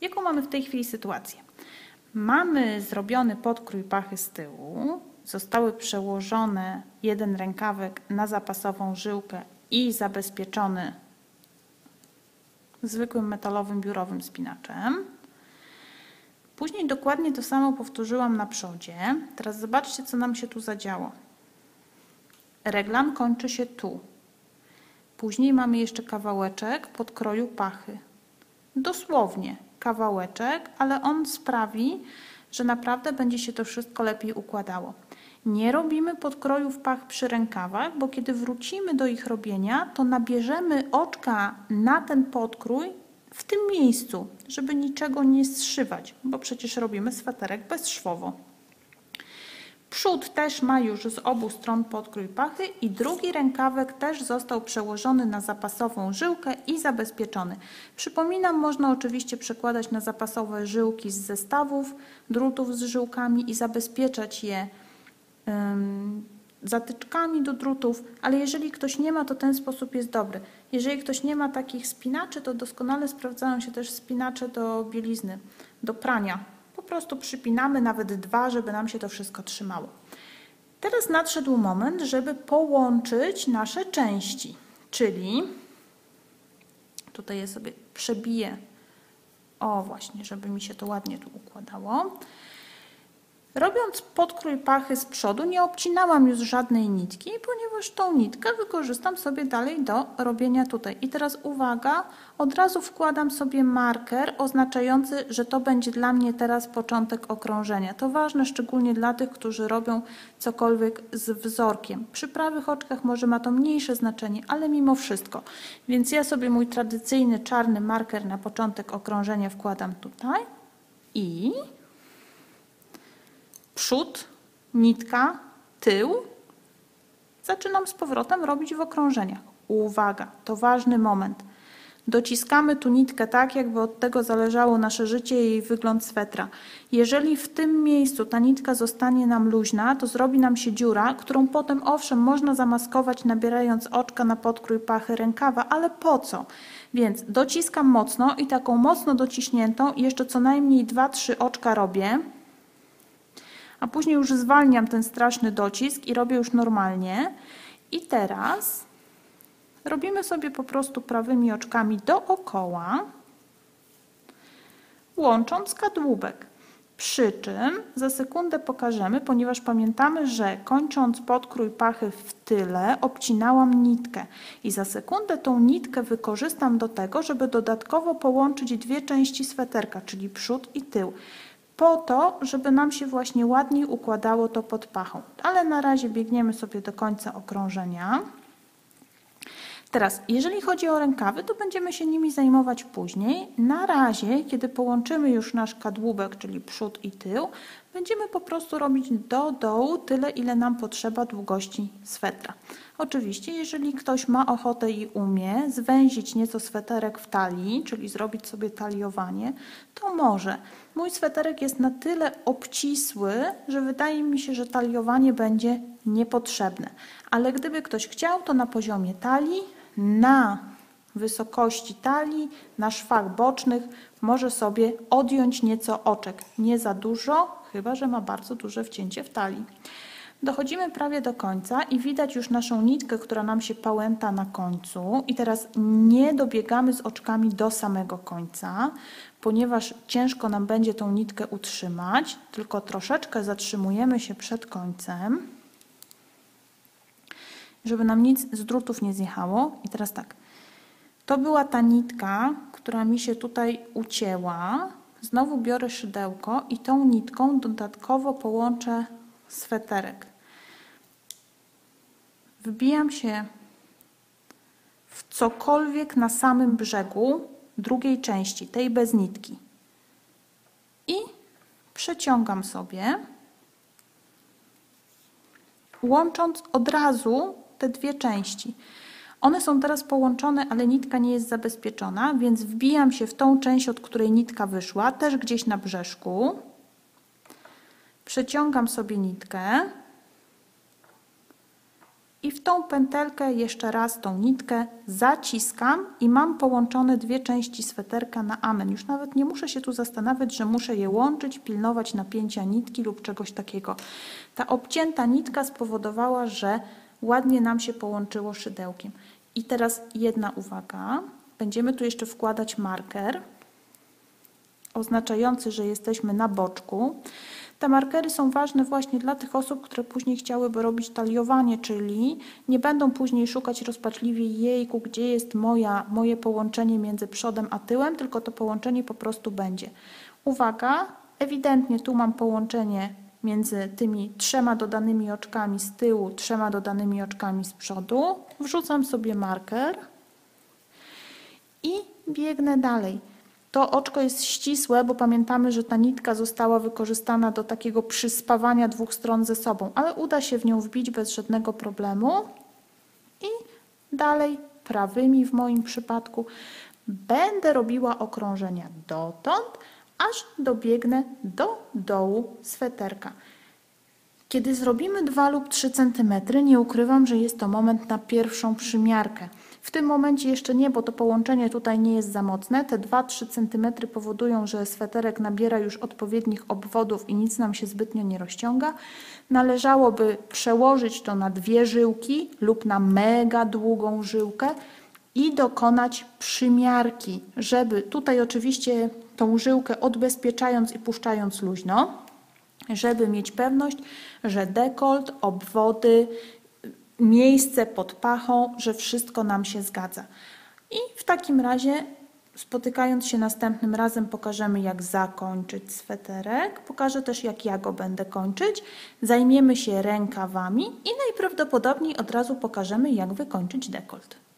Jaką mamy w tej chwili sytuację? Mamy zrobiony podkrój pachy z tyłu, zostały przełożone jeden rękawek na zapasową żyłkę i zabezpieczony zwykłym metalowym biurowym spinaczem. Później dokładnie to samo powtórzyłam na przodzie. Teraz zobaczcie, co nam się tu zadziało. Reglan kończy się tu. Później mamy jeszcze kawałeczek podkroju pachy. Dosłownie kawałeczek, ale on sprawi, że naprawdę będzie się to wszystko lepiej układało. Nie robimy podkrojów pach przy rękawach, bo kiedy wrócimy do ich robienia, to nabierzemy oczka na ten podkrój w tym miejscu, żeby niczego nie zszywać, bo przecież robimy sweterek bezszwowo. Przód też ma już z obu stron podkrój pachy i drugi rękawek też został przełożony na zapasową żyłkę i zabezpieczony. Przypominam, można oczywiście przekładać na zapasowe żyłki z zestawów, drutów z żyłkami i zabezpieczać je um, zatyczkami do drutów, ale jeżeli ktoś nie ma, to ten sposób jest dobry. Jeżeli ktoś nie ma takich spinaczy, to doskonale sprawdzają się też spinacze do bielizny, do prania prostu przypinamy nawet dwa, żeby nam się to wszystko trzymało. Teraz nadszedł moment, żeby połączyć nasze części, czyli tutaj je sobie przebiję, o właśnie, żeby mi się to ładnie tu układało. Robiąc podkrój pachy z przodu nie obcinałam już żadnej nitki, ponieważ tą nitkę wykorzystam sobie dalej do robienia tutaj. I teraz uwaga, od razu wkładam sobie marker oznaczający, że to będzie dla mnie teraz początek okrążenia. To ważne szczególnie dla tych, którzy robią cokolwiek z wzorkiem. Przy prawych oczkach może ma to mniejsze znaczenie, ale mimo wszystko. Więc ja sobie mój tradycyjny czarny marker na początek okrążenia wkładam tutaj i przód, nitka, tył. Zaczynam z powrotem robić w okrążeniach. Uwaga, to ważny moment. Dociskamy tu nitkę tak, jakby od tego zależało nasze życie i wygląd swetra. Jeżeli w tym miejscu ta nitka zostanie nam luźna, to zrobi nam się dziura, którą potem owszem można zamaskować nabierając oczka na podkrój pachy rękawa, ale po co? Więc dociskam mocno i taką mocno dociśniętą jeszcze co najmniej 2-3 oczka robię a później już zwalniam ten straszny docisk i robię już normalnie. I teraz robimy sobie po prostu prawymi oczkami dookoła, łącząc kadłubek. Przy czym za sekundę pokażemy, ponieważ pamiętamy, że kończąc podkrój pachy w tyle obcinałam nitkę i za sekundę tą nitkę wykorzystam do tego, żeby dodatkowo połączyć dwie części sweterka, czyli przód i tył po to, żeby nam się właśnie ładniej układało to pod pachą. Ale na razie biegniemy sobie do końca okrążenia. Teraz, jeżeli chodzi o rękawy, to będziemy się nimi zajmować później. Na razie, kiedy połączymy już nasz kadłubek, czyli przód i tył, będziemy po prostu robić do dołu tyle, ile nam potrzeba długości swetra. Oczywiście, jeżeli ktoś ma ochotę i umie zwęzić nieco sweterek w talii, czyli zrobić sobie taliowanie, to może. Mój sweterek jest na tyle obcisły, że wydaje mi się, że taliowanie będzie niepotrzebne. Ale gdyby ktoś chciał, to na poziomie talii, na wysokości talii, na szwach bocznych może sobie odjąć nieco oczek. Nie za dużo, chyba że ma bardzo duże wcięcie w talii. Dochodzimy prawie do końca i widać już naszą nitkę, która nam się pałęta na końcu. I teraz nie dobiegamy z oczkami do samego końca, ponieważ ciężko nam będzie tą nitkę utrzymać, tylko troszeczkę zatrzymujemy się przed końcem, żeby nam nic z drutów nie zjechało. I teraz tak, to była ta nitka, która mi się tutaj ucięła. Znowu biorę szydełko i tą nitką dodatkowo połączę sweterek. Wbijam się w cokolwiek na samym brzegu drugiej części, tej bez nitki. I przeciągam sobie, łącząc od razu te dwie części. One są teraz połączone, ale nitka nie jest zabezpieczona, więc wbijam się w tą część, od której nitka wyszła, też gdzieś na brzeszku. Przeciągam sobie nitkę I w tą pętelkę jeszcze raz tą nitkę zaciskam i mam połączone dwie części sweterka na amen. Już nawet nie muszę się tu zastanawiać, że muszę je łączyć, pilnować napięcia nitki lub czegoś takiego. Ta obcięta nitka spowodowała, że ładnie nam się połączyło szydełkiem. I teraz jedna uwaga. Będziemy tu jeszcze wkładać marker oznaczający, że jesteśmy na boczku. Te markery są ważne właśnie dla tych osób, które później chciałyby robić taliowanie, czyli nie będą później szukać rozpaczliwie jejku, gdzie jest moja, moje połączenie między przodem a tyłem, tylko to połączenie po prostu będzie. Uwaga, ewidentnie tu mam połączenie między tymi trzema dodanymi oczkami z tyłu, trzema dodanymi oczkami z przodu. Wrzucam sobie marker i biegnę dalej. To oczko jest ścisłe, bo pamiętamy, że ta nitka została wykorzystana do takiego przyspawania dwóch stron ze sobą, ale uda się w nią wbić bez żadnego problemu. I dalej prawymi w moim przypadku będę robiła okrążenia dotąd, aż dobiegnę do dołu sweterka. Kiedy zrobimy 2 lub 3 cm, nie ukrywam, że jest to moment na pierwszą przymiarkę. W tym momencie jeszcze nie, bo to połączenie tutaj nie jest za mocne. Te 2-3 cm powodują, że sweterek nabiera już odpowiednich obwodów i nic nam się zbytnio nie rozciąga. Należałoby przełożyć to na dwie żyłki lub na mega długą żyłkę i dokonać przymiarki, żeby tutaj oczywiście tą żyłkę odbezpieczając i puszczając luźno, żeby mieć pewność, że dekolt, obwody, miejsce pod pachą, że wszystko nam się zgadza. I w takim razie, spotykając się następnym razem, pokażemy, jak zakończyć sweterek. Pokażę też, jak ja go będę kończyć. Zajmiemy się rękawami i najprawdopodobniej od razu pokażemy, jak wykończyć dekolt.